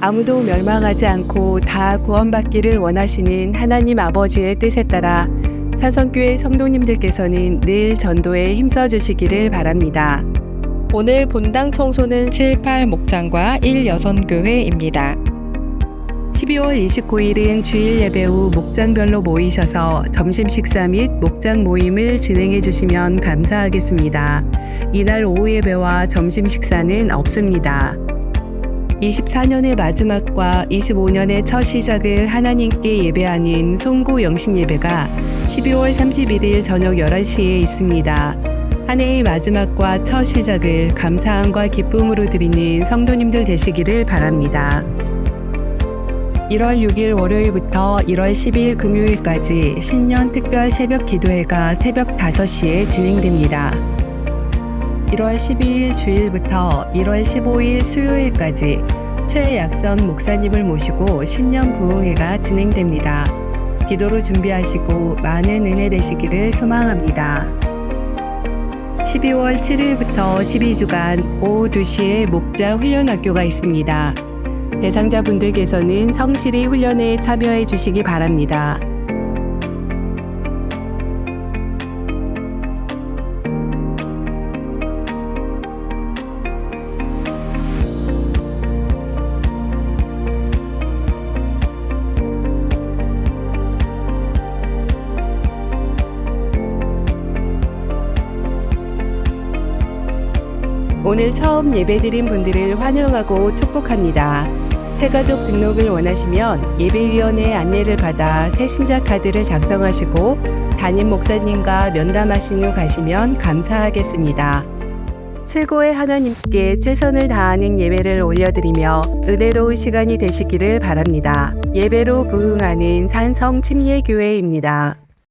아무도 멸망하지 않고 다 구원받기를 원하시는 하나님 아버지의 뜻에 따라 사성교회 성도님들께서는 늘 전도에 힘써 주시기를 바랍니다. 오늘 본당 청소는 7, 8 목장과 1 여선교회입니다. 12월 29일은 주일 예배 후 목장별로 모이셔서 점심 식사 및 목장 모임을 진행해 주시면 감사하겠습니다. 이날 오후 예배와 점심 식사는 없습니다. 24년의 마지막과 25년의 첫 시작을 하나님께 예배하는 송구 영신 예배가 12월 31일 저녁 11시에 있습니다. 한 해의 마지막과 첫 시작을 감사함과 기쁨으로 드리는 성도님들 되시기를 바랍니다. 1월 6일 월요일부터 1월 10일 금요일까지 신년 특별 새벽 기도회가 새벽 5시에 진행됩니다. 1월 12일 주일부터 1월 15일 수요일까지 최약선 목사님을 모시고 신년 부흥회가 진행됩니다. 기도로 준비하시고 많은 은혜 되시기를 소망합니다. 12월 7일부터 12주간 오후 2시에 목자 훈련학교가 있습니다. 대상자분들께서는 성실히 훈련에 참여해 주시기 바랍니다. 오늘 처음 예배드린 분들을 환영하고 축복합니다. 새가족 등록을 원하시면 예배위원회 안내를 받아 새신자 카드를 작성하시고 담임 목사님과 면담하신 후 가시면 감사하겠습니다. 최고의 하나님께 최선을 다하는 예배를 올려드리며 은혜로운 시간이 되시기를 바랍니다. 예배로 부흥하는 산성 침례교회입니다.